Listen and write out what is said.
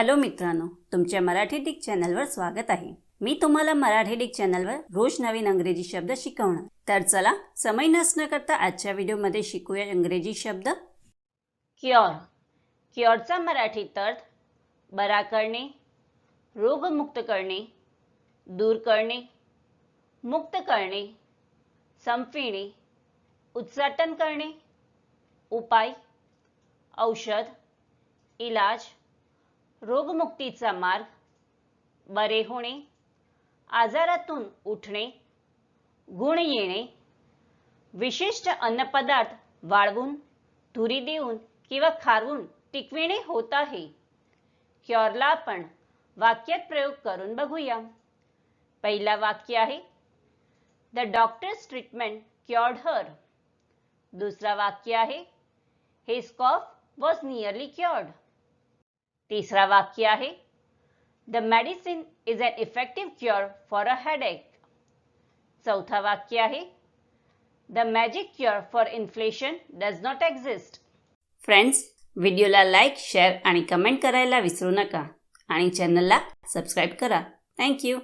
Hello मित्रांनो तुमच्या Marathi Dick चॅनलवर स्वागत आहे. मी तुम्हाला मराठी डिक चॅनलवर रोज नवीन अंग्रेजी शब्द शिकवणार. तर चला समय नसणं करता आजच्या व्हिडिओमध्ये शिकूया इंग्रजी शब्द. क्योर. क्योरचा मराठी अर्थ बरा करणे रोगमुक्त करणे दूर करणे मुक्त करणे संपविणे उच्चाटन करणे उपाय औषध इलाज रोगमुक्तीचा मार्ग. बरे होणे आजारातून उठणे गुण येणे विशिष्ट अन्नपदार्थ वाळवून धुरी देऊन किंवा खारवून टिकविणे होत आहे. क्योरला आपण वाक्यात प्रयोग करून बघूया. पहिला वाक्य आहे the doctor's treatment cured her. दुसरा वाक्य आहे his cough was nearly cured. तिसरा वाक्य आहे. The medicine is an effective cure for a headache चौथा वाक्य आहे. The magic cure for inflation does not exist friends व्हिडिओला लाईक शेअर आणि कमेंट करायला विसरू नका. आणि चॅनलला सबस्क्राईब करा. थँक्यू